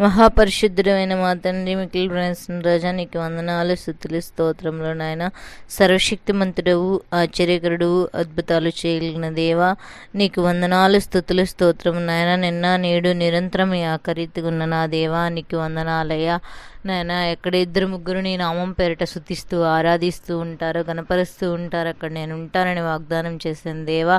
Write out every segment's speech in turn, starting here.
మహాపరిశుద్ధుడమైన మా తండ్రి మికిలి ప్రణిస్తున్న రాజా నీకు వందనాలు స్థుతులు స్తోత్రంలో నాయన. సర్వశక్తిమంతుడవు ఆశ్చర్యకరుడు అద్భుతాలు చేయగలిగిన దేవా నీకు వందనాలు స్థుతులు స్తోత్రం నాయన. నిన్న నేడు నిరంతరం ఈ ఉన్న నా దేవా నీకు వందనాలయ్యా. నాయన ఎక్కడ ఇద్దరు ముగ్గురు నీ నామం పేరిట శుతిస్తూ ఆరాధిస్తూ ఉంటారు గణపరుస్తూ ఉంటారు అక్కడ నేను ఉంటానని వాగ్దానం చేశాను దేవా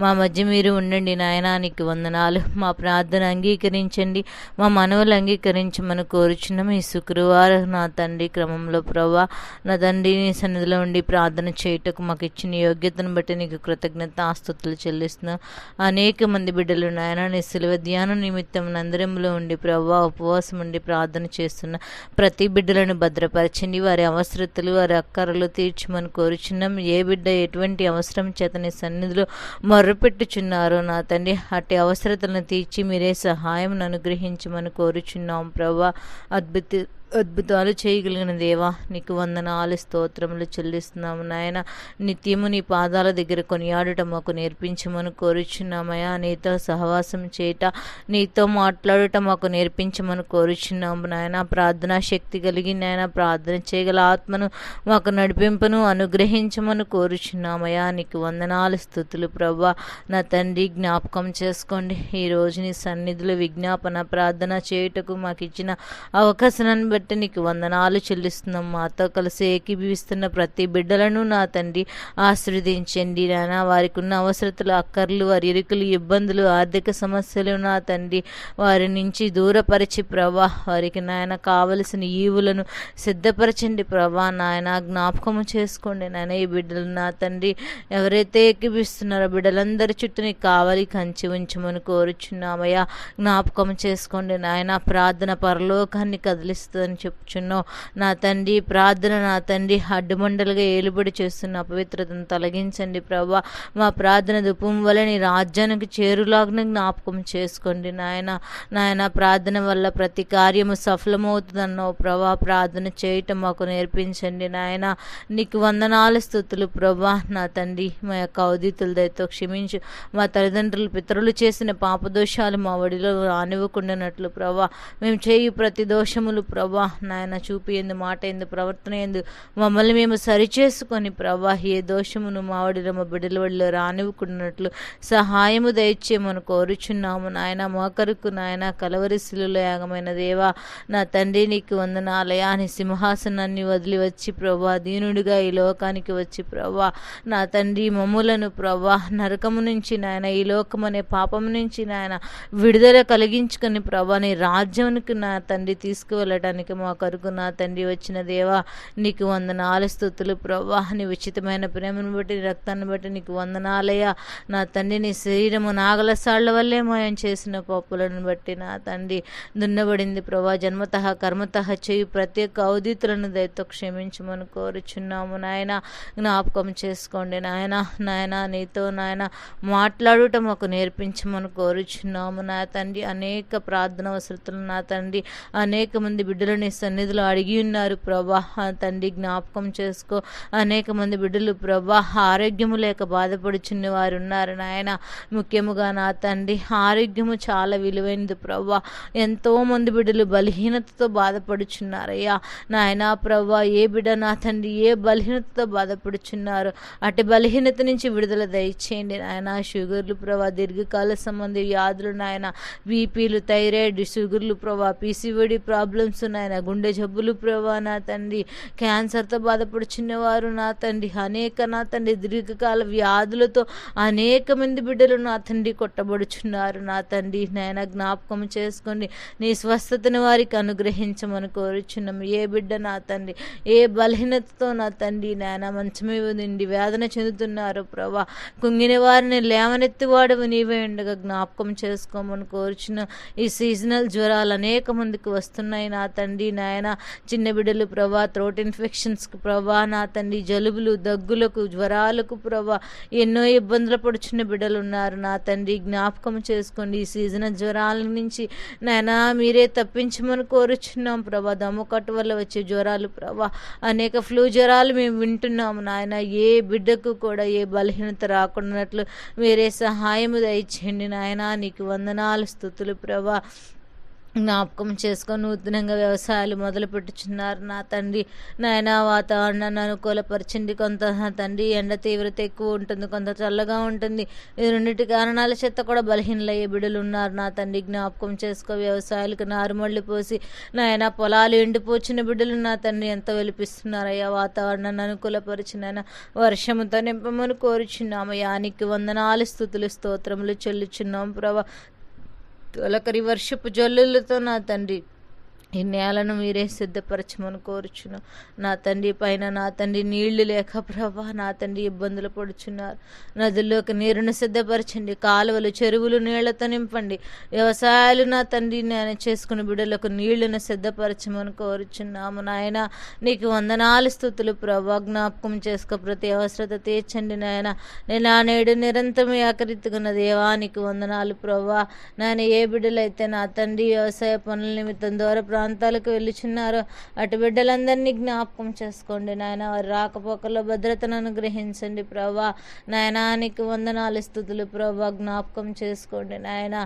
మా మధ్య మీరు ఉండండి నాయన నీకు వందనాలు. మా ప్రార్థన అంగీకరించండి మా మనవులు అంగీకరించమని కోరుచున్నాం. ఈ శుక్రవారం నా తండ్రి క్రమంలో ప్రభా నా తండ్రి నీ సన్నిధిలో ఉండి ప్రార్థన చేయుటకు మాకు ఇచ్చిన యోగ్యతను బట్టి నీకు కృతజ్ఞత ఆస్తుతులు చెల్లిస్తున్నాం. అనేక మంది బిడ్డలు నాయన నీ సిలువ ధ్యానం నిమిత్తం నందరంలో ఉండి ప్రభా ఉపవాసం ఉండి ప్రార్థన చేస్తున్న ప్రతి బిడ్డలను భద్రపరచండి. వారి అవసరతలు వారి అక్కరలు తీర్చమని కోరుచున్నాం. ఏ బిడ్డ ఎటువంటి అవసరం చేతని సన్నిధిలో మొర్రపెట్టుచున్నారో నా తండ్రి అట్టి అవసరతలను తీర్చి మీరే సహాయం అనుగ్రహించమని కోరుచున్నాం. ప్రభా అద్భుత అద్భుతాలు చేయగలిగిన దేవా నీకు వందనాలు స్తోత్రములు చెల్లిస్తున్నాము నాయన. నిత్యము నీ పాదాల దగ్గర కొనియాడట మాకు నేర్పించమని కోరుచున్నామయ్యా. నీతో సహవాసం చేయట నీతో మాట్లాడటం మాకు నేర్పించమని కోరుచున్నాము నాయన. ప్రార్థనా శక్తి కలిగి నాయన ప్రార్థన చేయగల ఆత్మను మాకు నడిపింపును అనుగ్రహించమని కోరుచున్నామయ్యా. నీకు వందనాలు స్థుతులు ప్రభా. నా తండ్రి జ్ఞాపకం చేసుకోండి. ఈ రోజుని నీ సన్నిధిలో విజ్ఞాపన ప్రార్థన చేయుటకు మాకు ఇచ్చిన అవకాశాన్ని బట్టి నీకు వందనాలు చెల్లిస్తున్నాం మాతో కలిసి ఏకీభవిస్తున్న ప్రతి బిడ్డలను నా తండ్రి ఆశీర్వదించండి. నానా వారికి ఉన్న అవసరతలు అక్కర్లు వారి ఇరుకులు ఇబ్బందులు ఆర్థిక సమస్యలు నా తండ్రి వారి నుంచి దూరపరిచి ప్రభా వారికి నాయన కావలసిన ఈవులను సిద్ధపరచండి ప్రభా. నాయన జ్ఞాపకము చేసుకోండి. నాయన ఈ బిడ్డలు నా తండ్రి ఎవరైతే ఎక్కిపిస్తున్నారో బిడ్డలందరి చుట్టూ నీకు కావాలి కంచి ఉంచమని కోరుచున్నామయ్యా. జ్ఞాపకం చేసుకోండి. నాయన ప్రార్థన పరలోకాన్ని కదిలిస్తుంది కదిలిస్తుందని చెప్పుచున్నావు. నా తండ్రి ప్రార్థన నా తండ్రి అడ్డుమండలుగా ఏలుబడి చేస్తున్న అపవిత్రతను తొలగించండి ప్రభా. మా ప్రార్థన దుపం వల్ల నీ రాజ్యానికి చేరులాగ్న జ్ఞాపకం చేసుకోండి నాయన. నాయన ప్రార్థన వల్ల ప్రతి కార్యము సఫలమవుతుందన్నావు ప్రభా. ప్రార్థన చేయటం మాకు నేర్పించండి నాయన. నీకు వందనాలు స్థుతులు ప్రభా. నా తండ్రి మా యొక్క అవధితుల దయతో క్షమించు. మా తల్లిదండ్రులు పితరులు చేసిన పాపదోషాలు మా ఒడిలో రానివ్వకుండానట్లు ప్రభా. మేము చేయు ప్రతి దోషములు ప్రభా నాయన చూపి ఎందు మాట ఎందు ప్రవర్తన ఎందు మమ్మల్ని మేము సరిచేసుకొని ప్రభా ఏ దోషమును మా ఒడిలో మా బిడ్డల సహాయము దయచేయమని కోరుచున్నాము. నాయన మోకరుకు నాయన కలవరిశిలులో యాగమైన దేవా నా తండ్రి నీకు వందనాలయా. అని సింహాసనాన్ని వదిలి వచ్చి ప్రభా దీనుడిగా ఈ లోకానికి వచ్చి ప్రభా నా తండ్రి మమ్ములను ప్రభా నరకము నుంచి నాయన ఈ లోకం అనే పాపం నుంచి నాయన విడుదల కలిగించుకొని ప్రభా నీ రాజ్యానికి నా తండ్రి తీసుకువెళ్ళటానికి మా కొరకు నా తండ్రి వచ్చిన దేవా నీకు వందనాలు స్థుతులు ప్రభా నీ ఉచితమైన ప్రేమను బట్టి రక్తాన్ని బట్టి నీకు వందనాలయ్యా. నా తండ్రి నీ శరీరము నాగల సాళ్ళ వల్లే మాయం చేసిన పప్పులను బట్టి నా తండ్రి. దున్నబడింది ప్రభా జన్మతః చేయి ప్రతి ప్రత్యేక అవధితులను దయతో క్షమించమని కోరుచున్నాము నాయన. జ్ఞాపకం చేసుకోండి నాయన. నాయన నీతో నాయన మాట్లాడుట మాకు నేర్పించమని కోరుచున్నాము నా తండ్రి. అనేక ప్రార్థన వసతులు నా తండ్రి. అనేక మంది బిడ్డలు నీ సన్నిధిలో అడిగి ఉన్నారు. ప్రభా తండ్రి జ్ఞాపకం చేసుకో. అనేక మంది బిడ్డలు ప్రభా ఆరోగ్యము లేక బాధపడుచున్న వారు ఉన్నారు నాయన. ముఖ్యముగా నా తండ్రి ఆరోగ్యము చాలా విలువైనది ప్రభా. ఎంతో మంది బిడ్డలు బలహీనతతో బాధపడుచున్నారయ్యా. నాయన ప్రభా ఏ బిడ్డ నా తండ్రి ఏ బలహీనతతో బాధపడుచున్నారు? అటు బలహీనత నుంచి విడుదల దయచేయండి నాయన. షుగర్లు ప్రభా దీర్ఘకాల సంబంధి వ్యాధులు నాయన. బీపీలు థైరాయిడ్ షుగర్లు ప్రభా పీసీఓడి ప్రాబ్లమ్స్ ఉన్నాయి. నాయన గుండె జబ్బులు ప్రభా నా తండ్రి. క్యాన్సర్తో బాధపడుచున్న వారు నా తండ్రి. అనేక నా తండ్రి దీర్ఘకాల వ్యాధులతో అనేక మంది బిడ్డలు నా తండ్రి కొట్టబడుచున్నారు నా తండ్రి. నాయన జ్ఞాపకం చేసుకోండి. నీ స్వస్థతను వారికి అనుగ్రహించమని కోరుచున్నాం. ఏ బిడ్డ నా తండ్రి ఏ బలహీనతతో నా తండ్రి నాయన మంచమే నిండి వేదన చెందుతున్నారు ప్రభా. కుంగిన వారిని లేవనెత్తివాడవు నీవే ఉండగా జ్ఞాపకం చేసుకోమని కోరుచున్నాం. ఈ సీజనల్ జ్వరాలు అనేక మందికి వస్తున్నాయి నా తండ్రి. నాయన. చిన్న బిడ్డలు ప్రభా త్రోట్ ఇన్ఫెక్షన్స్కి ప్రభా నా తండ్రి జలుబులు దగ్గులకు జ్వరాలకు ప్రభా ఎన్నో ఇబ్బందులు పడుచున్న బిడ్డలు ఉన్నారు. నా తండ్రి జ్ఞాపకం చేసుకోండి. ఈ సీజన్ జ్వరాల నుంచి నాయనా మీరే తప్పించమని కోరుచున్నాం ప్రభా. దమ్ముకట్టు వల్ల వచ్చే జ్వరాలు ప్రభా అనేక ఫ్లూ జ్వరాలు మేము వింటున్నాము నాయన. ఏ బిడ్డకు కూడా ఏ బలహీనత రాకుండా మీరే సహాయము దయచేయండి నాయన. నీకు వందనాలు స్థుతులు ప్రభా. జ్ఞాపకం చేసుకొని నూతనంగా వ్యవసాయాలు మొదలు పెట్టుచున్నారు. నా తండ్రి నాయన వాతావరణాన్ని అనుకూలపరిచింది. కొంత నా తండ్రి ఎండ తీవ్రత ఎక్కువ ఉంటుంది. కొంత చల్లగా ఉంటుంది. ఈ రెండింటి కారణాల చేత కూడా బలహీనలయ్యే బిడ్డలు ఉన్నారు నా తండ్రి జ్ఞాపకం చేసుకో వ్యవసాయాలకు నారుమళ్ళు పోసి నాయన పొలాలు ఎండిపోచిన బిడ్డలు నా తండ్రి ఎంత వెలిపిస్తున్నారయ్యా. వాతావరణాన్ని అనుకూలపరిచిన వర్షముతో నింపమని కోరుచున్నామయ్యా. నీకు వందనాలు స్థుతులు స్తోత్రములు చెల్లుచున్నాం ప్రభా. తొలకరి వర్షపు జల్లులతో నా తండ్రి ఈ నేలను మీరే సిద్ధపరచమని కోరుచును నా తండ్రి పైన నా తండ్రి నీళ్ళు లేక ప్రభా నా తండ్రి ఇబ్బందులు పడుచున్నారు. నదుల్లోకి నీరును సిద్ధపరచండి కాలువలు చెరువులు నీళ్ళతో నింపండి. వ్యవసాయాలు నా తండ్రి నేను చేసుకుని బిడ్డలకు నీళ్ళను సిద్ధపరచమని కోరుచున్నాము. నాయన నీకు వందనాలు స్థుతులు ప్రభా. జ్ఞాపకం చేసుకో ప్రతి అవసరత తీర్చండి నాయన. నేను ఆ నేడు నిరంతరం ఏకరీతిగున్న దేవానికి వందనాలు ప్రభా. నాయన ఏ బిడ్డలైతే నా తండ్రి వ్యవసాయ పనుల నిమిత్తం ద్వారా ప్రాంతాలకు వెళ్ళుచున్నారో అటు బిడ్డలందరినీ జ్ఞాపకం చేసుకోండి నాయన. వారి రాకపోకల్లో భద్రతను అనుగ్రహించండి ప్రభా. నాయనానికి వందనాలు స్థుతులు ప్రభా. జ్ఞాపకం చేసుకోండి నాయన.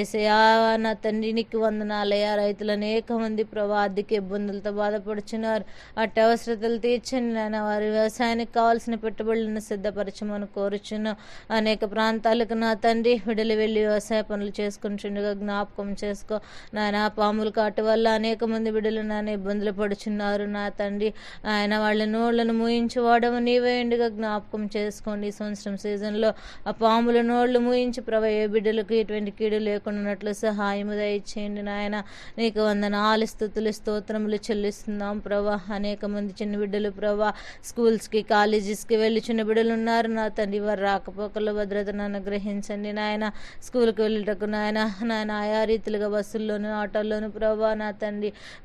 ఏసయా నా తండ్రినికి వందనాలయ్యా. రైతులు అనేక మంది ప్రభా ఆర్థిక ఇబ్బందులతో బాధపడుచున్నారు. అటు అవసరతలు తీర్చండి నాయన. వారి వ్యవసాయానికి కావాల్సిన పెట్టుబడులను సిద్ధపరచమని కోరుచున్నాం అనేక ప్రాంతాలకు నా తండ్రి విడలి వెళ్ళి వ్యవసాయ పనులు చేసుకుంటుండగా జ్ఞాపకం చేసుకో. నాయన పాముల కాటు వల్ల అనేక మంది బిడ్డలు నాన్న ఇబ్బందులు పడుచున్నారు నా తండ్రి. ఆయన వాళ్ళ నోళ్ళను మూయించి వాడము నీవేండుగా జ్ఞాపకం చేసుకోండి. ఈ సంవత్సరం సీజన్లో ఆ పాముల నోళ్ళు మూయించి ప్రభా ఏ బిడ్డలకు ఎటువంటి కీడు లేకుండా సహాయము దయచేయండి నాయన. నీకు వందనాలు స్థుతులు స్తోత్రములు చెల్లిస్తున్నాం ప్రభా. అనేక మంది చిన్న బిడ్డలు ప్రభా స్కూల్స్కి కాలేజెస్కి వెళ్ళి చిన్న బిడ్డలు ఉన్నారు. నా తండ్రి వారు రాకపోకలు భద్రతను అనుగ్రహించండి నాయన. స్కూల్కి వెళ్ళటకు నాయన నాయన ఆయా రీతిలుగా బస్సుల్లోనూ ఆటోల్లోనూ ప్రభా నా తండ్రి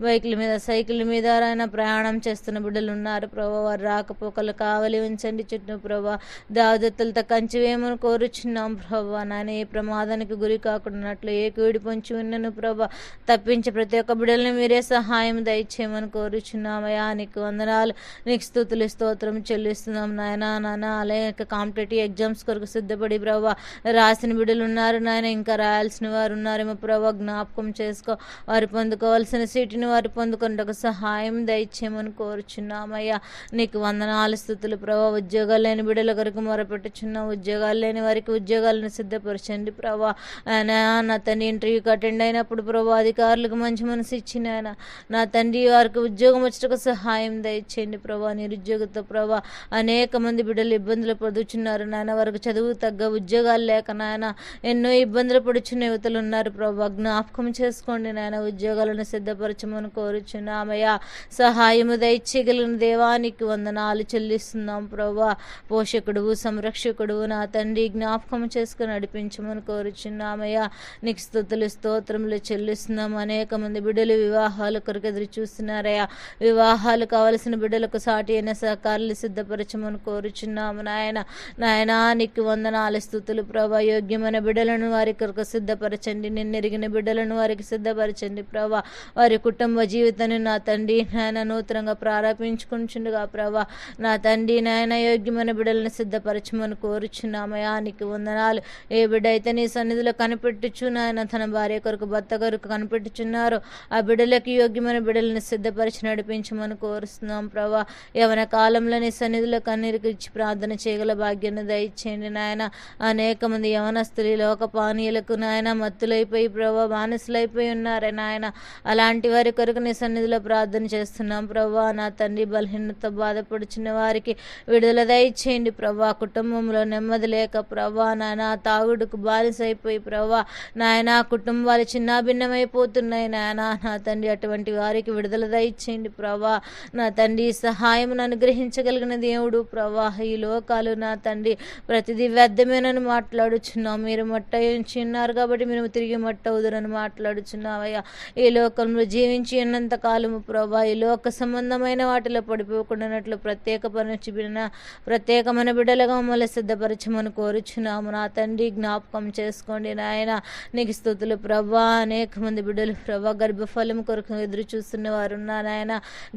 బైకుల మీద సైకిల్ మీద ఆయన ప్రయాణం చేస్తున్న బిడ్డలు ఉన్నారు ప్రభా వారు రాకపోకలు కావలి ఉంచండి చుట్టూ ప్రభా. దావదత్తులతో కంచి వేయమని కోరుచున్నాం ప్రభా. నాయన ఏ ప్రమాదానికి గురి కాకుండాట్లు ఏ కీడి పొంచి ఉన్నను ప్రభా. తప్పించి ప్రతి ఒక్క బిడ్డల్ని మీరే సహాయం దయచేయమని కోరుచున్నామయ్యా నీకు వందనాలు నీకు స్థుతులు స్తోత్రం చెల్లిస్తున్నాం నాయన నాన్న అలాగే కాంపిటేటివ్ ఎగ్జామ్స్ కొరకు సిద్ధపడి ప్రభా. రాసిన బిడ్డలు ఉన్నారు నాయన ఇంకా రాయాల్సిన వారు ఉన్నారేమో ప్రభా. జ్ఞాపకం చేసుకో వారు పొందుకోవాల్సిన సీటుని వారు పొందుకుంటకు సహాయం దయచేయమని కోరుచున్నామయ్యా. నీకు వందనాలు స్థుతులు ప్రభా. ఉద్యోగాలు లేని బిడ్డల కొరకు మొరపెట్టుచున్న ఉద్యోగాలు లేని వారికి ఉద్యోగాలను సిద్ధపరచండి ప్రభా. నా తండ్రి ఇంటర్వ్యూకి అటెండ్ అయినప్పుడు ప్రభా అధికారులకు మంచి మనసు ఇచ్చిన ఆయన నా తండ్రి వారికి ఉద్యోగం వచ్చటకు సహాయం దయచేయండి ప్రభా. నిరుద్యోగతో ప్రభా అనేక మంది బిడ్డలు ఇబ్బందులు పడుచున్నారు నాయన. వారికి చదువు తగ్గ ఉద్యోగాలు లేక నాయన ఎన్నో ఇబ్బందులు పడుచున్న యువతలు ఉన్నారు ప్రభా. జ్ఞాపకం చేసుకోండి నాయన. ఉద్యోగాలను సిద్ధపరచమని కోరుచున్నామయ్యా. సహాయము దయచేయగలిగిన దేవానికి వందనాలు చెల్లిస్తున్నాం ప్రభా పోషకుడు సంరక్షకుడు నా తండ్రి జ్ఞాపకం చేసుకుని నడిపించమని కోరుచున్నామయ్యా. నీకు స్థుతులు స్తోత్రములు చెల్లిస్తున్నాం. అనేక మంది బిడ్డలు వివాహాలు కొరకు ఎదురు చూస్తున్నారయ్యా. వివాహాలు కావలసిన బిడ్డలకు సాటి అయిన సహకారులు సిద్ధపరచమని కోరుచున్నాము నాయన. నాయనా నీకు వందనాలు స్థుతులు ప్రభా యోగ్యమైన బిడ్డలను వారి కొరకు సిద్ధపరచండి. నిన్నెరిగిన బిడ్డలను వారికి సిద్ధపరచండి ప్రభా వారి కుటుంబ జీవితాన్ని నా తండ్రి నాయన నూతనంగా ప్రారంభించుకుంటుండగా ప్రభా నా తండ్రి నాయన యోగ్యమైన బిడ్డలను సిద్ధపరచమని కోరుచున్నామయానికి నీకు వందనాలు. ఏ బిడ్డ అయితే నీ సన్నిధిలో కనిపెట్టుచు నాయన తన భార్య కొరకు భర్త కొరకు కనిపెట్టుచున్నారు ఆ బిడ్డలకు యోగ్యమైన బిడ్డలను సిద్ధపరిచి నడిపించమని కోరుస్తున్నాం ప్రభా. యవన కాలంలో నీ సన్నిధిలో కన్నీరికి ఇచ్చి ప్రార్థన చేయగల భాగ్యాన్ని దయచేయండి నాయన. అనేక మంది యవనస్తులు లోక పానీయులకు నాయన మత్తులైపోయి ప్రభా బానిసలైపోయి ఉన్నారే నాయన. అలా అలాంటి వారి కొరకు నీ సన్నిధిలో ప్రార్థన చేస్తున్నాం. ప్రభా నా తండ్రి బలహీనత బాధపడుచున్న వారికి విడుదల దయచేయండి. ప్రభా కుటుంబంలో నెమ్మది లేక ప్రభా నాయన తాగుడుకు బానిసైపోయి ప్రభా నాయన కుటుంబాలు చిన్నాభిన్నమైపోతున్నాయి. నాయన నా తండ్రి అటువంటి వారికి విడుదల దయచేయండి. ప్రభా నా తండ్రి సహాయం అనుగ్రహించగలిగిన దేవుడు ప్రభా ఈ లోకాలు నా తండ్రి ప్రతిదీ వ్యర్థమేనని మాట్లాడుచున్నాం. మీరు మట్ట ఉన్నారు కాబట్టి మేము తిరిగి మట్ట అవుదురని మాట్లాడుచున్నావయ్యా ఈ లోకం లోకంలో జీవించి ఉన్నంత కాలము ప్రభా. ఈ లోక సంబంధమైన వాటిలో పడిపోకుండానట్లు ప్రత్యేక పరచిన ప్రత్యేకమైన బిడ్డలుగా మమ్మల్ని సిద్ధపరచమని కోరుచున్నాము. నా తండ్రి జ్ఞాపకం చేసుకోండి నాయన. నీకు స్థుతులు ప్రభా. అనేక మంది బిడ్డలు ప్రభా గర్భఫలం కొరకు ఎదురు చూస్తున్న వారు ఉన్నారు నాయన.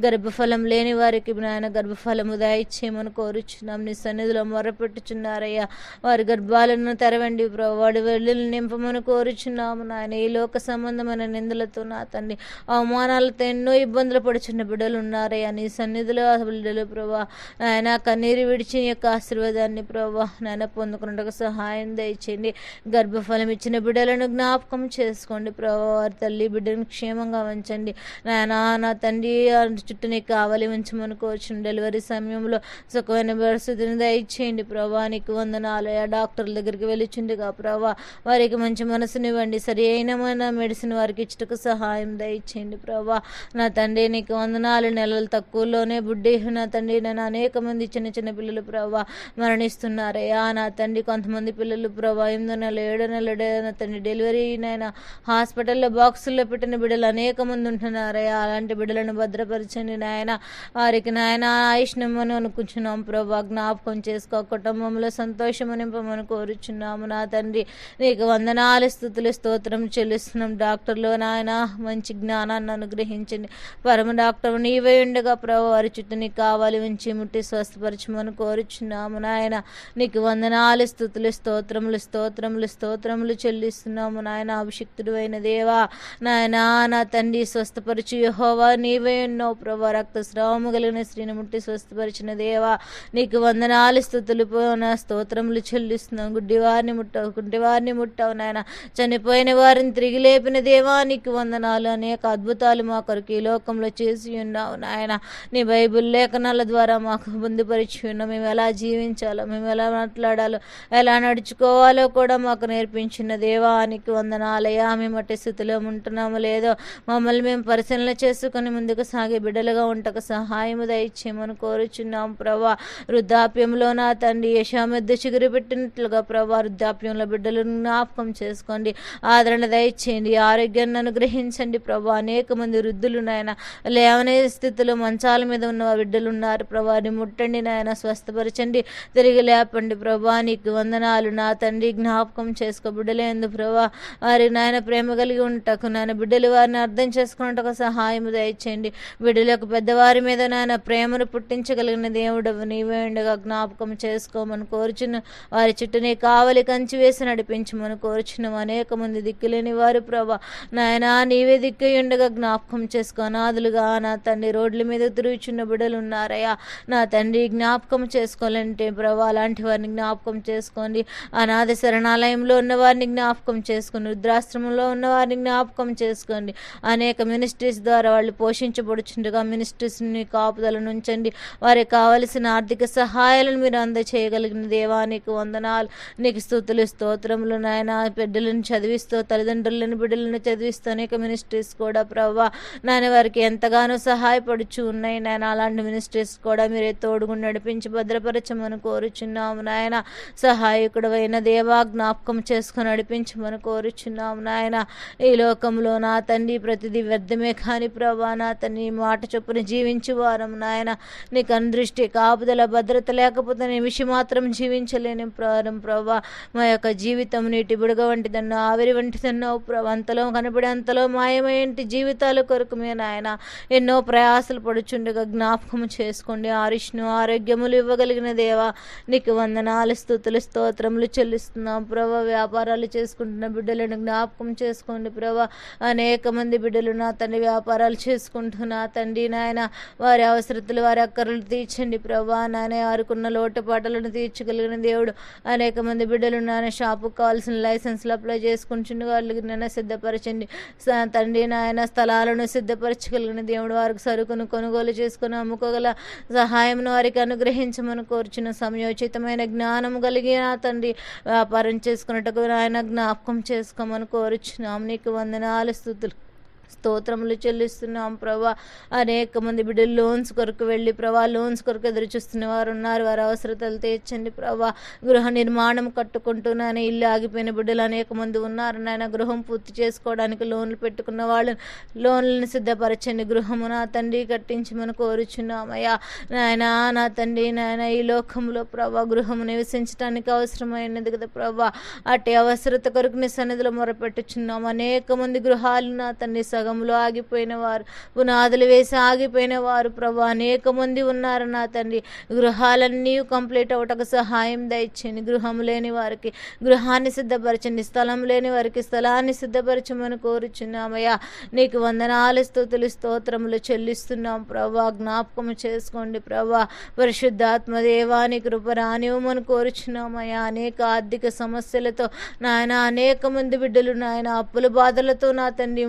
గర్భఫలం లేని వారికి నాయన గర్భఫలము దయచేయమని కోరుచున్నాం. నీ సన్నిధిలో మొరపెట్టుచున్నారయ్యా. వారి గర్భాలను తెరవండి ప్రభా. వాడి వెళ్ళిని నింపమని కోరుచున్నాము నాయన. ఈ లోక సంబంధమైన నిందలతో నా తండ్రి అవమానాలతో ఎన్నో ఇబ్బందులు పడుచున్న బిడ్డలు ఉన్నారే నీ సన్నిధిలో బిడ్డలు ప్రభా నాయన కన్నీరు విడిచి యొక్క ఆశీర్వాదాన్ని ప్రభా నాయన పొందుకున్నట్టుగా సహాయం దయచేయండి. గర్భఫలం ఇచ్చిన బిడ్డలను జ్ఞాపకం చేసుకోండి ప్రభా వారి తల్లి బిడ్డను క్షేమంగా ఉంచండి. నాయన నా తండ్రి చుట్టూ నీకు కావాలి ఉంచమని కోరుచున్న డెలివరీ సమయంలో సుఖమైన పరిస్థితిని దయచేయండి ప్రభా. నీకు వందనాలు డాక్టర్ల దగ్గరికి వెళ్ళిచుండగా ప్రభా వారికి మంచి మనసునివ్వండి. సరి అయిన మెడిసిన్ వారికి ఇచ్చటకు సహాయం దయ ఇచ్చేయండి ప్రభా. నా తండ్రి నీకు వందనాలు. నెలలు తక్కువలోనే బుడ్డి. నా తండ్రి నేను అనేక మంది చిన్న చిన్న పిల్లలు ప్రభా మరణిస్తున్నారయ్యా. నా తండ్రి కొంతమంది పిల్లలు ప్రభా ఎనిమిదో నెల ఏడో నెల నా తండ్రి డెలివరీ నైనా హాస్పిటల్లో బాక్సుల్లో పెట్టిన బిడ్డలు అనేక మంది ఉంటున్నారయ్యా. అలాంటి బిడ్డలను భద్రపరచండి నాయన. వారికి నాయన ఆయుష్ణమని అనుకుంటున్నాం ప్రభా. జ్ఞాపకం చేసుకో. కుటుంబంలో సంతోషం నింపమని కోరుచున్నాము నా తండ్రి. నీకు వందనాలు స్థుతులు స్తోత్రం చెల్లిస్తున్నాం. డాక్టర్లు నాయన మంచి జ్ఞానాన్ని అనుగ్రహించండి. పరమ డాక్టర్ నీవే ఉండగా ప్రభు వారి చుట్టూ నీకు కావాలి ఉంచి ముట్టి స్వస్థపరచమని కోరుచున్నాము నాయన. నీకు వందనాలు స్థుతులు స్తోత్రములు స్తోత్రములు స్తోత్రములు చెల్లిస్తున్నాము నాయన. అభిషిక్తుడు అయిన దేవా నాయన నా తండ్రి స్వస్థపరచు యహోవా నీవే ఉన్నావు ప్రభా రక్తస్రావము కలిగిన స్త్రీని ముట్టి స్వస్థపరిచిన దేవా. నీకు వందనాలు స్థుతులు నా స్తోత్రములు చెల్లిస్తున్నాం గుడ్డివారిని ముట్టవు గుడ్డివారిని ముట్టవు నాయన. చనిపోయిన వారిని తిరిగి లేపిన దేవా నీకు వందనాలు అనేక అద్భుతాలు మా కొరకు ఈ లోకంలో చేసి ఉన్నావు నాయన. నీ బైబిల్ లేఖనాల ద్వారా మాకు పొందుపరిచి ఉన్నాం మేము ఎలా జీవించాలో మేము ఎలా మాట్లాడాలో ఎలా నడుచుకోవాలో కూడా మాకు నేర్పించిన దేవానికి వందనాలయ్యా మేము అట్టి స్థితిలో ఉంటున్నాము లేదో మమ్మల్ని మేము పరిశీలన చేసుకుని ముందుకు సాగే బిడ్డలుగా ఉంటకు సహాయము దయచేయమని కోరుచున్నాం ప్రభా. వృద్ధాప్యంలో నా తండ్రి యశామెద్ద చిగురు పెట్టినట్లుగా ప్రభా వృద్ధాప్యంలో బిడ్డలను జ్ఞాపకం చేసుకోండి. ఆదరణ దయచేయండి. ఆరోగ్యాన్ని అనుగ్రహించండి ప్రభా. అనేక మంది వృద్ధులు నాయన లేవనే స్థితిలో మంచాల మీద ఉన్న బిడ్డలు ఉన్నారు ప్రభాని ముట్టండి నాయన స్వస్థపరచండి. తిరిగి లేపండి ప్రభా. నీకు వందనాలు. నా తండ్రి జ్ఞాపకం చేసుకో బిడ్డలేందు ప్రభా. వారి నాయన ప్రేమ కలిగి ఉంటకు నాయన బిడ్డలు వారిని అర్థం చేసుకున్నట్టుకు సహాయం దయచేయండి. బిడ్డలకు పెద్దవారి మీద నాయన ప్రేమను పుట్టించగలిగిన దేవుడు నీవే ఉండగా జ్ఞాపకం చేసుకోమని కోరుచున్న వారి చుట్టూ నీ కావలి కంచి వేసి నడిపించమని కోరుచున్నాం. అనేక మంది దిక్కులేని వారు ప్రభా. నాయన నీవే దిక్కు ఉండగా జ్ఞాపకం చేసుకో. అనాథులుగా నా తండ్రి రోడ్ల మీద తిరుగుచున్న బిడ్డలు ఉన్నారయ్యా నా తండ్రి జ్ఞాపకం చేసుకోవాలంటే ప్రభా అలాంటి వారిని జ్ఞాపకం చేసుకోండి. అనాథ శరణాలయంలో ఉన్న వారిని జ్ఞాపకం చేసుకోండి వృద్ధాశ్రమంలో ఉన్న వారిని జ్ఞాపకం చేసుకోండి. అనేక మినిస్ట్రీస్ ద్వారా వాళ్ళు పోషించబడుచుండగా మినిస్ట్రీస్ని కాపుదల నుంచండి. వారికి కావలసిన ఆర్థిక సహాయాలను మీరు అందచేయగలిగిన దేవానికి వందనాలు. నీకు స్థుతులు స్తోత్రములు నాయన. బిడ్డలను చదివిస్తూ తల్లిదండ్రులను బిడ్డలను చదివిస్తూ అనేక మినిస్ట్రీస్ కూడా ప్రభా నాయన వారికి ఎంతగానో సహాయపడుచు ఉన్నాయి నాయన. అలాంటి మినిస్ట్రీస్ కూడా మీరే తోడుగు నడిపించి భద్రపరచమని కోరుచున్నాము నాయన. సహాయకుడు అయిన దేవా జ్ఞాపకం చేసుకుని నడిపించమని కోరుచున్నాము నాయన. ఈ లోకంలో నా తండ్రి ప్రతిదీ వ్యర్థమే కాని ప్రభా నా తండ్రి మాట చొప్పున జీవించి వారం నాయన. నీకు అందృష్టి కాపుదల భద్రత లేకపోతే నిమిషం మాత్రం జీవించలేని ప్రారం ప్రభా మా యొక్క జీవితం నీటి బుడగ వంటిదన్నో ఆవిరి వంటిదన్నో ప్రభా అంతలో కనబడే అంతలో ఇంటి జీవితాల కొరకు మీ నాయన ఎన్నో ప్రయాసలు పడుచుండగా జ్ఞాపకం చేసుకోండి. ఆరుష్ను ఆరోగ్యములు ఇవ్వగలిగిన దేవా నీకు వందనాలు స్థుతులు స్తోత్రములు చెల్లిస్తున్నాం. ప్రభా వ్యాపారాలు చేసుకుంటున్న బిడ్డలను జ్ఞాపకం చేసుకోండి ప్రభా. అనేక మంది బిడ్డలు నా తండ్రి వ్యాపారాలు చేసుకుంటున్నా తండ్రి నాయన వారి అవసరతలు వారి అక్కర్లు తీర్చండి ప్రభా. నానే ఆరుకున్న లోటుపాటలను తీర్చగలిగిన దేవుడు. అనేక మంది బిడ్డలు నాయన షాపుకు కావాల్సిన లైసెన్స్లు అప్లై చేసుకుంటుండగా వాళ్ళకి నన్ను సిద్ధపరచండి. తండ్రి నాయన స్థలాలను సిద్ధపరచగలిగిన దేవుడు వారికి సరుకును కొనుగోలు చేసుకుని అమ్ముకోగల సహాయం వారికి అనుగ్రహించమని కోరుచున్న సమయోచితమైన జ్ఞానం కలిగిన తండ్రి వ్యాపారం చేసుకున్నట్టుకు నాయన జ్ఞాపకం చేసుకోమని కోరుచున్నాం. నీకు వందనాలు స్థుతులు. స్తోత్రములు చెల్లిస్తున్నాం ప్రభా. అనేక మంది బిడ్డలు లోన్స్ కొరకు వెళ్ళి ప్రభా లోన్స్ కొరకు ఎదురు చూస్తున్న వారు ఉన్నారు. వారి అవసరతలు తీర్చండి ప్రభా. గృహ నిర్మాణం కట్టుకుంటూనే ఇల్లు ఆగిపోయిన బిడ్డలు అనేక మంది ఉన్నారు. నాయన గృహం పూర్తి చేసుకోవడానికి లోన్లు పెట్టుకున్న వాళ్ళు లోన్లను సిద్ధపరచండి. గృహము నా తండ్రి మనం కోరుచున్నామయ్యా. నాయన నా తండ్రి నాయన ఈ లోకంలో ప్రభా గృహము నివసించడానికి అవసరమైనది కదా ప్రభా. అటు అవసరత కొరకు నీ సన్నిధిలో మొరపెట్టుచున్నాం. అనేక మంది గృహాలు నా తండ్రి సగంలో ఆగిపోయిన వారు పునాదులు వేసి ఆగిపోయిన వారు ప్రభా అనేక మంది ఉన్నారు నా తండ్రి. గృహాలన్నీ కంప్లీట్ అవటకు సహాయం దయచేయండి. గృహం లేని వారికి గృహాన్ని సిద్ధపరచండి. స్థలం లేని వారికి స్థలాన్ని సిద్ధపరచమని కోరుచున్నామయ్యా. నీకు వందనాలు స్థుతులు స్తోత్రములు చెల్లిస్తున్నాం ప్రభా. జ్ఞాపకం చేసుకోండి ప్రభా. పరిశుద్ధాత్మ దేవాని కృప రానివ్వమని కోరుచున్నామయ్యా. అనేక ఆర్థిక సమస్యలతో నాయన అనేక మంది బిడ్డలు నాయన అప్పుల బాధలతో నా తండ్రి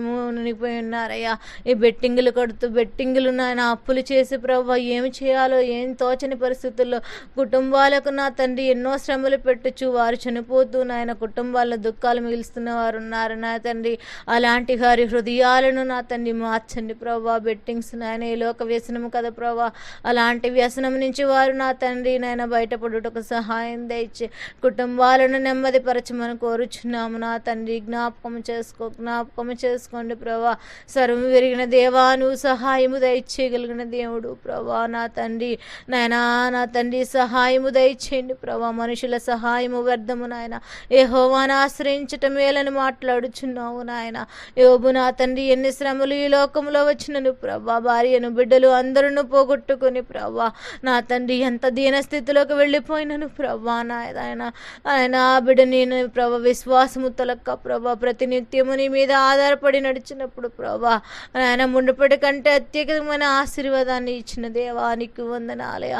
పడిపోయి ఉన్నారయ్యా. ఈ బెట్టింగులు కడుతూ బెట్టింగులు నాయన అప్పులు చేసి ప్రభా ఏమి చేయాలో ఏం తోచని పరిస్థితుల్లో కుటుంబాలకు నా తండ్రి ఎన్నో శ్రమలు పెట్టచ్చు వారు చనిపోతూ నాయన కుటుంబాల దుఃఖాలు మిగులుస్తున్న వారు ఉన్నారు నా తండ్రి. అలాంటి వారి హృదయాలను నా తండ్రి మార్చండి ప్రభా బెట్టింగ్స్ నాయన ఈ లోక వ్యసనము కదా ప్రభా అలాంటి వ్యసనం నుంచి వారు నా తండ్రి నాయన బయటపడుటకు సహాయం దయచి కుటుంబాలను నెమ్మదిపరచమని కోరుచున్నాము నా తండ్రి. జ్ఞాపకం చేసుకో జ్ఞాపకం చేసుకోండి ప్రభా సర్వం పెరిగిన దేవా నువ్వు సహాయము దయచేయగలిగిన దేవుడు ప్రభా నా తండ్రి. నాయనా నా తండ్రి సహాయము దయచేయండి ప్రభా. మనుషుల సహాయము వ్యర్థము నాయన. ఏ ఆశ్రయించటం మేలని మాట్లాడుచున్నావు నాయన. యోబు నా తండ్రి ఎన్ని శ్రమలు ఈ లోకంలో వచ్చినను ప్రభా. భార్యను బిడ్డలు అందరూ పోగొట్టుకుని ప్రభా. నా తండ్రి ఎంత దీన స్థితిలోకి వెళ్ళిపోయినను ప్రభా నాయన. ఆయన ఆ బిడ్డ నేను ప్రభా విశ్వాసము తొలక్క ప్రభా. ప్రతినిత్యము నీ మీద ఆధారపడి నడిచినప్పుడు ప్రభా ఆయన మునుపటి కంటే అత్యధికమైన ఆశీర్వాదాన్ని ఇచ్చిన దేవానికి వందనాలయ.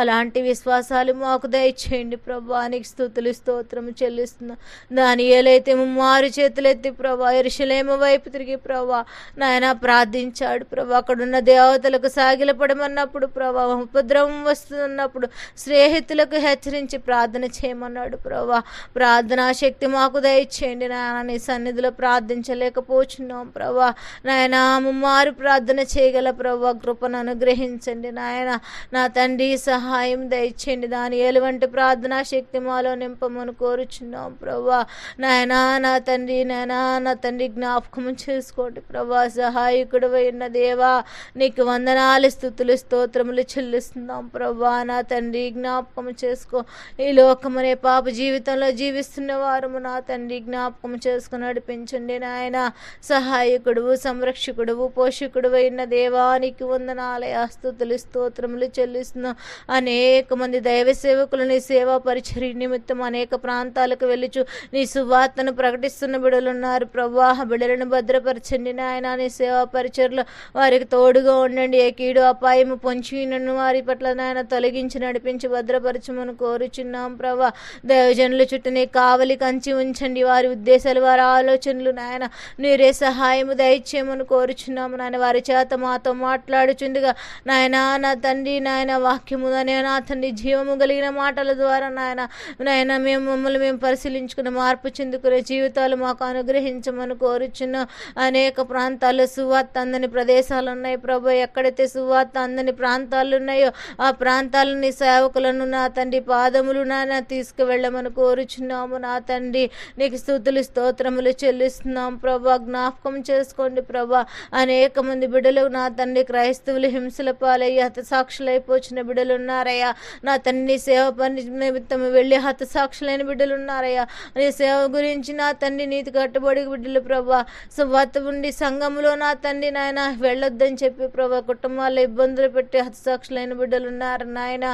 అలాంటి విశ్వాసాలు మాకు దయచేయండి ప్రభానికి స్థుతులు స్తోత్రం చెల్లిస్తున్నా దాని ఏలైతే మారు చేతులెత్తి ప్రభా ఎరుషలేమ వైపు తిరిగి ప్రభా నాయన ప్రార్థించాడు ప్రభా. అక్కడున్న దేవతలకు సాగిలపడమన్నప్పుడు ప్రభా ఉపద్రవం వస్తున్నప్పుడు స్నేహితులకు హెచ్చరించి ప్రార్థన చేయమన్నాడు ప్రభా. ప్రార్థనా శక్తి మాకు దయచేయండి నాయన. నీ సన్నిధిలో ప్రార్థించలేకపోతున్నాం ప్రభా. నాయన మారు ప్రార్థన చేయగల ప్రభా కృపను అనుగ్రహించండి నాయన. నా తండ్రి సహాయం దయచేయండి. దాని ఎలువంటి ప్రార్థనా శక్తి మాలో నింపమని కోరుచున్నాం ప్రభా నాయన నా తండ్రి నాయన నా తండ్రి జ్ఞాపకం చేసుకోండి ప్రభా సహాయకుడు అయిన దేవా నీకు వందనాలు స్థుతులు స్తోత్రములు చెల్లిస్తున్నాం ప్రభా నా తండ్రి జ్ఞాపకం చేసుకో. ఈ లోకమనే పాప జీవితంలో జీవిస్తున్న వారము నా తండ్రి జ్ఞాపకం చేసుకుని నడిపించండి నాయన. సహాయకుడు సంరక్షకుడు పోషకుడు అయిన దేవానికి వందనాలయ స్థుతులు స్తోత్రములు చెల్లిస్తున్నాం అనేక మంది దైవ సేవకులు నీ సేవా పరిచర్య నిమిత్తం అనేక ప్రాంతాలకు వెళ్ళుచు నీ సువార్తను ప్రకటిస్తున్న బిడలున్నారు ప్రవాహ బిడలను భద్రపరచండి నాయన నీ సేవా పరిచర్లో వారికి తోడుగా ఉండండి. ఏ కీడు అపాయము పొంచినను వారి పట్ల నాయన తొలగించి నడిపించి భద్రపరచమని కోరుచున్నాం ప్రభా దైవజనుల చుట్టూ నీ కావలి కంచి ఉంచండి. వారి ఉద్దేశాలు వారి ఆలోచనలు నాయన నీరే సహాయము దయచేయమని కోరుచున్నాము నాయన. వారి చేత మాతో మాట్లాడుచుండగా నాయన నా తండ్రి నాయన వాక్యము నా తండ్రి జీవము కలిగిన మాటల ద్వారా నాయన నాయన మేము మమ్మల్ని మేము పరిశీలించుకుని మార్పు చెందుకునే జీవితాలు మాకు అనుగ్రహించమని కోరుచున్నాం అనేక ప్రాంతాల్లో సువార్త అందని ప్రదేశాలు ఉన్నాయి ప్రభు. ఎక్కడైతే సువార్త అందని ప్రాంతాలు ఉన్నాయో ఆ ప్రాంతాలని సేవకులను నా తండ్రి పాదములు నాయన తీసుకువెళ్ళమని కోరుచున్నాము నా తండ్రి. నీకు స్థుతులు స్తోత్రములు చెల్లిస్తున్నాం ప్రభు. జ్ఞాపకం చేసుకోండి ప్రభా. అనేక మంది బిడ్డలు నా తండ్రి క్రైస్తవులు హింసల పాలయ్యి హతసాక్షులైపోచిన బిడ్డలు ఉన్నారయ్యా నా తండ్రి సేవ పని నిమిత్తం వెళ్ళి హతసాక్షులైన బిడ్డలు ఉన్నారయ్యా నీ సేవ గురించి నా తండ్రి నీతి కట్టుబడి బిడ్డలు ప్రభా. సువార్త ఉండి సంఘంలో నా తండ్రి నాయన వెళ్ళొద్దని చెప్పి ప్రభా. కుటుంబాల్లో ఇబ్బందులు పెట్టి హతసాక్షులైన బిడ్డలు ఉన్నారు నాయన.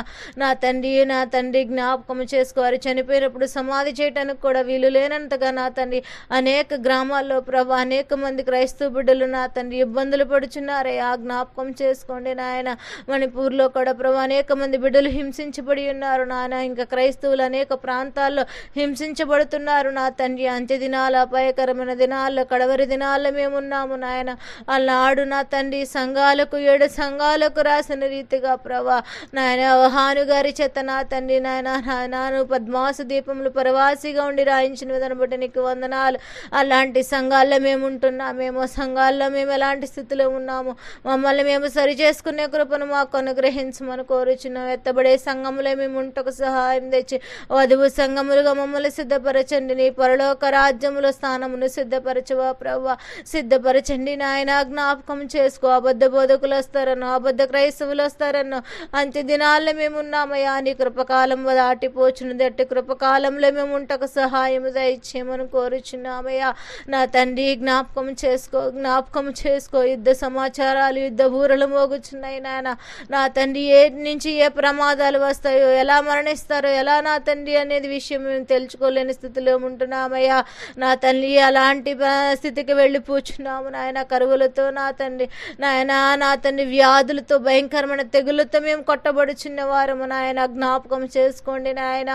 నా తండ్రి నా తండ్రి జ్ఞాపకం చేసుకోవాలి చనిపోయినప్పుడు సమాధి చేయటానికి కూడా వీలు లేనంతగా నా తండ్రి అనేక గ్రామాల్లో ప్రభా అనేక మంది క్రైస్తవ బిడ్డలు నా తండ్రి ఇబ్బందులు పడుచున్నారే ఆ జ్ఞాపకం చేసుకోండి నాయన. మణిపూర్లో కూడా ప్రభా అనేక మంది బిడ్డలు హింసించబడి ఉన్నారు నాయన. ఇంకా క్రైస్తవులు అనేక ప్రాంతాల్లో హింసించబడుతున్నారు నా తండ్రి. అంత్య దినాల అపాయకరమైన దినాల్లో కడవరి దినాల్లో మేమున్నాము నాయన. అల్లాడు నా తండ్రి సంఘాలకు ఏడు సంఘాలకు రాసిన రీతిగా ప్రభా నాయన వహాను గారి చేత నా తండ్రి నాయన నాను పద్మాసు దీపములు పరవాసిగా ఉండి రాయించిన విధానం బట్టి నీకు వందనాలు. అలాంటి సంఘాల్లో మేము ఉంటున్నాము మేము సంఘాల్లో మేము ఎలాంటి స్థితిలో ఉన్నాము మమ్మల్ని మేము సరి చేసుకునే కృపను మాకు అనుగ్రహించమని కోరుచున్నాం. ఎత్తబడే సంఘములే మేము ఉంటకు సహాయం తెచ్చి వధువు సంఘములుగా మమ్మల్ని సిద్ధపరచండి. నీ పరలోక రాజ్యములో స్థానమును సిద్ధపరచవా ప్రవ్వ? సిద్ధపరచండి నాయన జ్ఞాపకం చేసుకో. అబద్ధ బోధకులు వస్తారన్నో అబద్ధ క్రైస్తవులు వస్తారన్నో. అంత్య దినాల్లో మేము ఉన్నామయ్యా నీ కృపకాలం దాటిపోచున్నది అట్టి కృపకాలంలో మేము ఉంటకు సహాయము దయచేయమని కోరుచున్నామయ్యా. నా తండ్రి జ్ఞాపకం చేసుకో. చేసుకో జ్ఞాపకం చేసుకో. యుద్ధ సమాచారాలు యుద్ధ బూరలు మోగుచున్నాయి నాయన. నా తండ్రి ఏ నుంచి ఏ ప్రమాదాలు వస్తాయో ఎలా మరణిస్తారో ఎలా నా తండ్రి అనేది విషయం మేము తెలుసుకోలేని స్థితిలో ఉంటున్నామయ్యా. నా తల్లి అలాంటి స్థితికి వెళ్ళి కూర్చున్నాము నాయన. కరువులతో నా తండ్రి నాయన నా తండ్రి వ్యాధులతో భయంకరమైన తెగులతో మేము కొట్టబడుచున్న వారము నాయన. జ్ఞాపకం చేసుకోండి నాయన.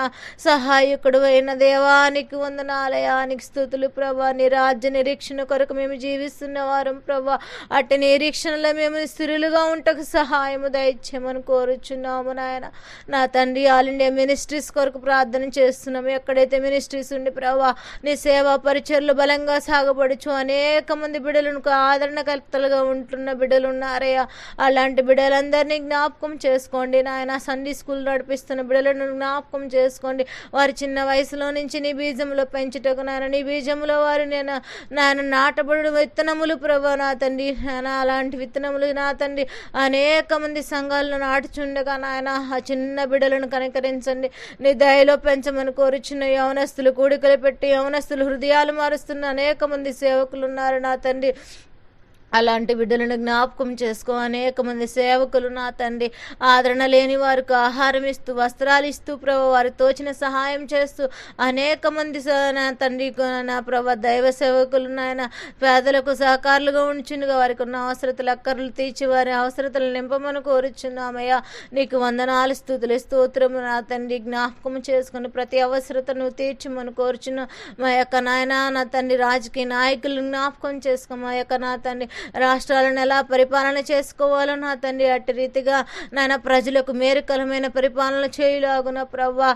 సహాయకుడు అయిన దేవానికి వందనాలయానికి స్థుతులు ప్రభా. నీ రాజ్య నిరీక్షణ కొరకు మేము జీ వారం ప్రభా. అట్టి నిరీక్షణలో మేము స్థిరులుగా ఉంటకు సహాయము దయచేయమని కోరుచున్నాము నాయన. నా తండ్రి ఆల్ ఇండియా మినిస్ట్రీస్ కొరకు ప్రార్థన చేస్తున్నాము. ఎక్కడైతే మినిస్ట్రీస్ ఉండి ప్రభా నీ సేవా పరిచర్లు బలంగా సాగబడుచు అనేక మంది బిడ్డలను ఆదరణకర్తలుగా ఉంటున్న బిడ్డలు ఉన్నారయ్యా అలాంటి బిడ్డలందరినీ జ్ఞాపకం చేసుకోండి నాయన. సండే స్కూల్ నడిపిస్తున్న బిడ్డలను జ్ఞాపకం చేసుకోండి. వారి చిన్న వయసులో నుంచి నీ బీజంలో పెంచుటకు నాయన. నీ బీజంలో వారు నేను నాయన నాటబడు విత్తనములు ప్రభా నా తండ్రి. అలాంటి విత్తనములు నా తండ్రి. అనేక మంది సంఘాలను నాటుచుండగా నాయన ఆ చిన్న బిడ్డలను కనికరించండి. నీ దయలో పెంచమని కోరుచున్న యవనస్తులు కూడికలు పెట్టి యవనస్తులు హృదయాలు మారుస్తున్న అనేక మంది సేవకులు ఉన్నారు నా తండ్రి. అలాంటి బిడ్డలను జ్ఞాపకం చేసుకో. అనేక మంది సేవకులు నా తండ్రి. ఆదరణ లేని వారికి ఆహారం ఇస్తూ వస్త్రాలు ఇస్తూ ప్రభు వారి తోచిన సహాయం చేస్తూ అనేక మంది నా తండ్రి నా ప్రభ దైవ సేవకులు నాయన పేదలకు సహకారులుగా ఉంచునుగా. వారికి ఉన్న అవసరతలు అక్కర్లు తీర్చి వారి అవసరతలు నింపమని కోరుచున్నామయ్యా. నీకు వందనాలు స్థుతులు స్తోత్రము నా తండ్రి. జ్ఞాపకం చేసుకుని ప్రతి అవసరతను తీర్చమని కోరుచున్నాం మా యొక్క నాయన నా తండ్రి రాజకీయ నాయకులను జ్ఞాపకం చేసుకో మా యొక్క నా తండ్రి రాష్ట్రాలను ఎలా పరిపాలన చేసుకోవాలో నా తండ్రి అట్టి రీతిగా నాయన ప్రజలకు మేరుకలమైన పరిపాలన చేయులాగున ప్రవ్వా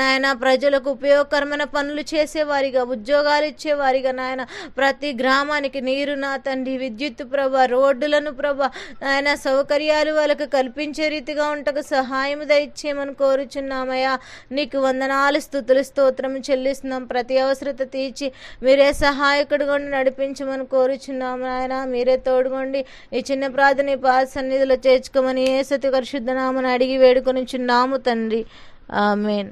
నాయన ప్రజలకు ఉపయోగకరమైన పనులు చేసేవారిగా ఉద్యోగాలు ఇచ్చేవారిగా నాయన ప్రతి గ్రామానికి నీరు నా తండ్రి విద్యుత్ ప్రభ రోడ్డులను ప్రభ నాయన సౌకర్యాలు వాళ్ళకు కల్పించే రీతిగా ఉంటకు సహాయం దయచేయమని కోరుచున్నామయ్యా. నీకు వందనాలు స్థుతులు స్తోత్రం చెల్లిస్తున్నాం. ప్రతి అవసరత తీర్చి మీరే సహాయకుడుగా నడిపించమని కోరుచున్నాము నాయన. మీరే తోడుకోండి ఈ చిన్న ప్రార్థన పాద సన్నిధిలో చేర్చుకోమని ఏ సతి పరిశుద్ధ నామని అడిగి వేడుకొని చున్నాము తండ్రి. ఆమెన్.